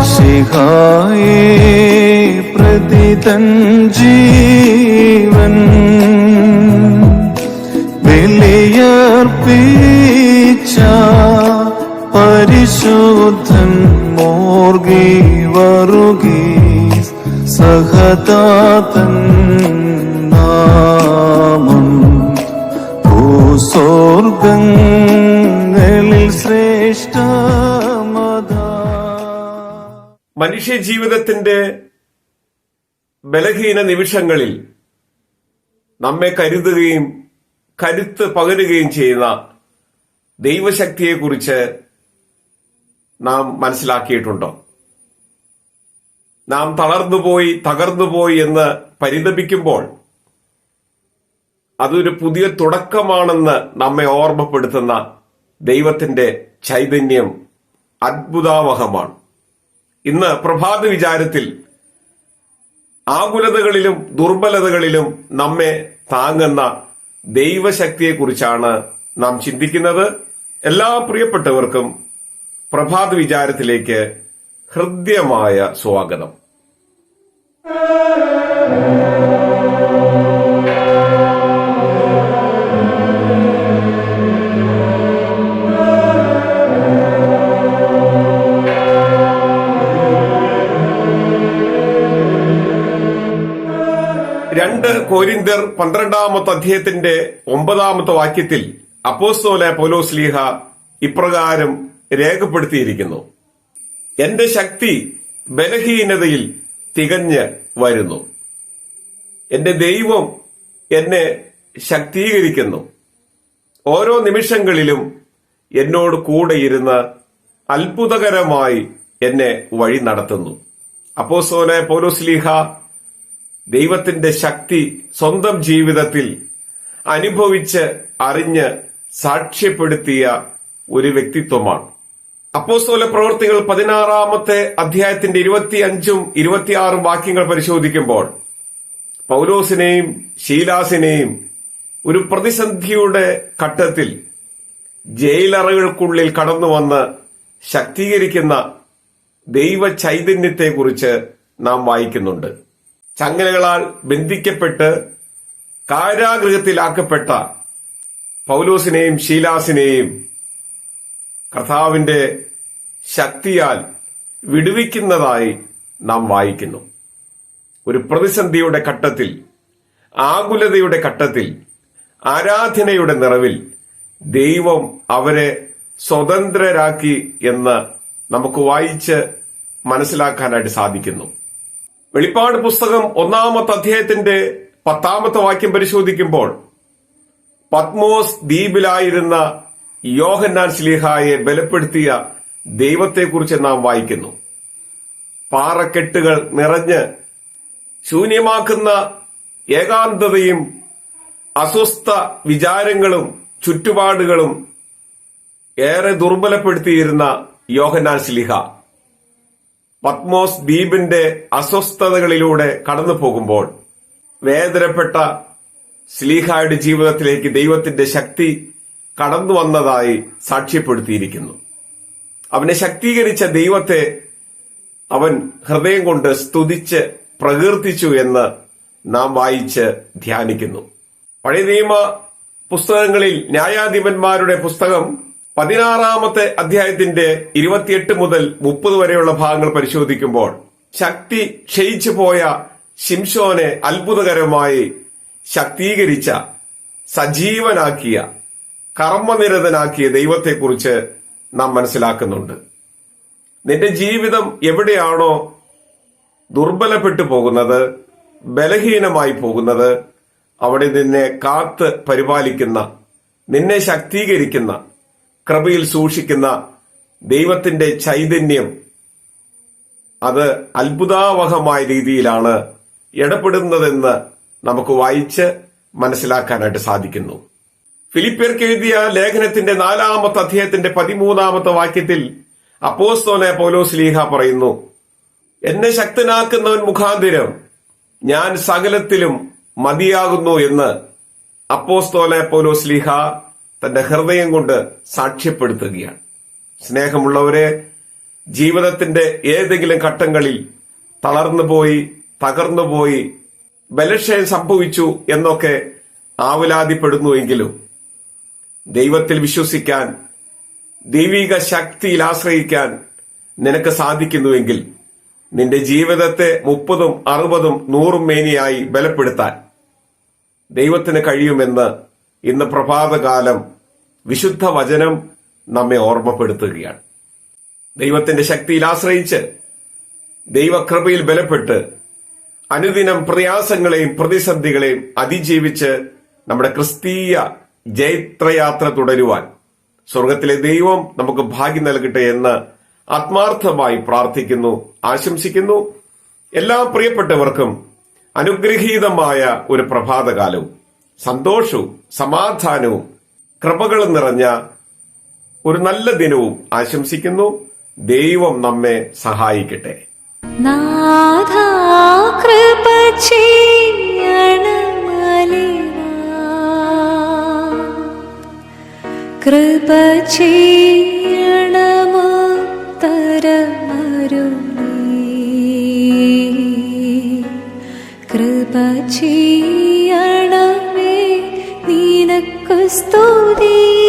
മഷിഹായേ പ്രതിതൻ ജീവൻ. ബലിയർപ്പിച്ച പരിശുദ്ധൻ മോർഗി വറുകി സഹതാതൻ നാമം. ഭൂസ്വർഗങ്ങളിൽ ശ്രേഷ്ഠമതാ മനുഷ്യ ജീവിതത്തിന്റെ ബലഹീന നിമിഷങ്ങളിൽ നമ്മെ കരുതുകയും കരുത്ത് പകരുകയും ചെയ്യുന്ന ദൈവശക്തിയെക്കുറിച്ച് നാം മനസ്സിലാക്കിയിട്ടുണ്ടോ? നാം തളർന്നുപോയി തകർന്നുപോയി എന്ന് പരിതപിക്കുമ്പോൾ അതൊരു പുതിയ തുടക്കമാണെന്ന് നമ്മെ ഓർമ്മപ്പെടുത്തുന്ന ദൈവത്തിന്റെ ചൈതന്യം അത്ഭുതാവഹമാണ്. ഇന്ന് പ്രഭാത വിചാരത്തിൽ ആകുലതകളിലും ദുർബലതകളിലും നമ്മെ താങ്ങുന്ന ദൈവശക്തിയെക്കുറിച്ചാണ് നാം ചിന്തിക്കുന്നത്. എല്ലാ പ്രിയപ്പെട്ടവർക്കും പ്രഭാത വിചാരത്തിലേക്ക് ഹൃദ്യമായ സ്വാഗതം. കോരിന്തർ പന്ത്രണ്ടാമത്തെ അധ്യായത്തിന്റെ ഒമ്പതാമത്തെ വാക്യത്തിൽ അപ്പോസ്തോല പൗലോസ്ലീഹ ഇപ്രകാരം രേഖപ്പെടുത്തിയിരിക്കുന്നു. എന്റെ ശക്തി ബലഹീനതയിൽ തികഞ്ഞ് വരുന്നു. എന്റെ ദൈവം എന്നെ ശക്തീകരിക്കുന്നു. ഓരോ നിമിഷങ്ങളിലും എന്നോട് കൂടെ ഇരുന്ന് അത്ഭുതകരമായി എന്നെ വഴി നടത്തുന്നു. അപ്പോസോലെ പൗലോസ്ലീഹ ദൈവത്തിന്റെ ശക്തി സ്വന്തം ജീവിതത്തിൽ അനുഭവിച്ച് അറിഞ്ഞ് സാക്ഷ്യപ്പെടുത്തിയ ഒരു വ്യക്തിത്വമാണ്. അപ്പോസ്തോല പ്രവൃത്തികൾ പതിനാറാമത്തെ അധ്യായത്തിന്റെ ഇരുപത്തിയഞ്ചും ഇരുപത്തിയാറും വാക്യങ്ങൾ പരിശോധിക്കുമ്പോൾ പൗലോസിനെയും ശീലാസിനെയും ഒരു പ്രതിസന്ധിയുടെ ഘട്ടത്തിൽ ജയിലറകൾക്കുള്ളിൽ കടന്നു വന്ന് ശക്തീകരിക്കുന്ന ദൈവ ചൈതന്യത്തെക്കുറിച്ച് നാം വായിക്കുന്നുണ്ട്. ചങ്ങലകളാൽ ബന്ധിക്കപ്പെട്ട് കാരാഗൃഹത്തിലാക്കപ്പെട്ട പൗലോസിനെയും ശീലാസിനെയും കർത്താവിന്റെ ശക്തിയാൽ വിടുവിക്കുന്നതായി നാം വായിക്കുന്നു. ഒരു പ്രതിസന്ധിയുടെ ഘട്ടത്തിൽ ആകുലതയുടെ ഘട്ടത്തിൽ ആരാധനയുടെ നിറവിൽ ദൈവം അവരെ സ്വതന്ത്രരാക്കി എന്ന് നമുക്ക് വായിച്ച് മനസ്സിലാക്കാനായിട്ട് സാധിക്കുന്നു. വെളിപ്പാട് പുസ്തകം ഒന്നാമത്തെ അധ്യായത്തിന്റെ പത്താമത്തെ വാക്യം പരിശോധിക്കുമ്പോൾ പത്മോസ് ദ്വീപിലായിരുന്ന യോഹന്നാൻ ശ്ലീഹായെ ബലപ്പെടുത്തിയ ദൈവത്തെക്കുറിച്ച് നാം വായിക്കുന്നു. പാറക്കെട്ടുകൾ നിറഞ്ഞ് ശൂന്യമാക്കുന്ന ഏകാന്തതയും അസ്വസ്ഥ വിചാരങ്ങളും ചുറ്റുപാടുകളും ഏറെ ദുർബലപ്പെടുത്തിയിരുന്ന യോഹന്നാൻ സ്ലിഹ പത്മോസ് ദ്വീപിന്റെ അസ്വസ്ഥതകളിലൂടെ കടന്നു പോകുമ്പോൾ വേദനപ്പെട്ട സ്ലീഹായുടെ ജീവിതത്തിലേക്ക് ദൈവത്തിന്റെ ശക്തി കടന്നു വന്നതായി സാക്ഷ്യപ്പെടുത്തിയിരിക്കുന്നു. അവനെ ശക്തീകരിച്ച ദൈവത്തെ അവൻ ഹൃദയം കൊണ്ട് സ്തുതിച്ച് പ്രകീർത്തിച്ചു എന്ന് നാം വായിച്ച് ധ്യാനിക്കുന്നു. പഴയ നിയമ പുസ്തകങ്ങളിൽ ന്യായാധിപന്മാരുടെ പുസ്തകം പതിനാറാമത്തെ അധ്യായത്തിന്റെ ഇരുപത്തിയെട്ട് മുതൽ മുപ്പത് വരെയുള്ള ഭാഗങ്ങൾ പരിശോധിക്കുമ്പോൾ ശക്തി ക്ഷയിച്ചു പോയ ശിംഷോനെ അത്ഭുതകരമായി ശക്തീകരിച്ച സജീവനാക്കിയ കർമ്മനിരതനാക്കിയ ദൈവത്തെക്കുറിച്ച് നാം മനസ്സിലാക്കുന്നുണ്ട്. നിന്റെ ജീവിതം എവിടെയാണോ ദുർബലപ്പെട്ടു പോകുന്നത് ബലഹീനമായി പോകുന്നത് അവിടെ നിന്നെ കാത്ത് പരിപാലിക്കുന്ന നിന്നെ ശക്തീകരിക്കുന്ന കൃപയിൽ സൂക്ഷിക്കുന്ന ദൈവത്തിന്റെ ചൈതന്യം അത് അത്ഭുതാവഹമായ രീതിയിലാണ് ഇടപെടുന്നതെന്ന് നമുക്ക് വായിച്ച് മനസ്സിലാക്കാനായിട്ട് സാധിക്കുന്നു. ഫിലിപ്പിയർക്ക് എഴുതിയ ലേഖനത്തിന്റെ നാലാമത്തെ അധ്യായത്തിന്റെ പതിമൂന്നാമത്തെ വാക്യത്തിൽ അപ്പോസ്തോനെ പൗലോസ് ലീഹ പറയുന്നു എന്നെ ശക്തനാക്കുന്നവൻ മുഖാന്തിരം ഞാൻ സകലത്തിലും മതിയാകുന്നു എന്ന് അപ്പോസ്തോലെ പൗലോസ് ലീഹ തന്റെ ഹൃദയം കൊണ്ട് സാക്ഷ്യപ്പെടുത്തുകയാണ്. സ്നേഹമുള്ളവരെ ജീവിതത്തിന്റെ ഏതെങ്കിലും ഘട്ടങ്ങളിൽ തളർന്നുപോയി തകർന്നുപോയി ബലക്ഷയം സംഭവിച്ചു എന്നൊക്കെ ആവലാതിപ്പെടുന്നുവെങ്കിലും ദൈവത്തിൽ വിശ്വസിക്കാൻ ദൈവിക ശക്തിയിൽ ആശ്രയിക്കാൻ നിനക്ക് സാധിക്കുന്നുവെങ്കിൽ നിന്റെ ജീവിതത്തെ മുപ്പതും അറുപതും നൂറും മേനിയായി ബലപ്പെടുത്താൻ ദൈവത്തിന് കഴിയുമെന്ന് ഇന്ന് പ്രഭാതകാലം വിശുദ്ധ വചനം നമ്മെ ഓർമ്മപ്പെടുത്തുകയാണ്. ദൈവത്തിന്റെ ശക്തിയിൽ ആശ്രയിച്ച് ദൈവകൃപയിൽ ബലപ്പെട്ട് അനുദിനം പ്രയാസങ്ങളെയും പ്രതിസന്ധികളെയും അതിജീവിച്ച് നമ്മുടെ ക്രിസ്തീയ ജൈത്രയാത്ര തുടരുവാൻ സ്വർഗത്തിലെ ദൈവം നമുക്ക് ഭാഗ്യം നൽകട്ടെ എന്ന് ആത്മാർത്ഥമായി പ്രാർത്ഥിക്കുന്നു ആശംസിക്കുന്നു. എല്ലാ പ്രിയപ്പെട്ടവർക്കും അനുഗ്രഹീതമായ ഒരു പ്രഭാതകാലവും. സന്തോഷവും സമാധാനവും കൃപകളും നിറഞ്ഞ ഒരു നല്ല ദിനവും ആശംസിക്കുന്നു. ദൈവം നമ്മെ സഹായിക്കട്ടെ. കൃപ. കൃപ നിനക്കു സ്തുതി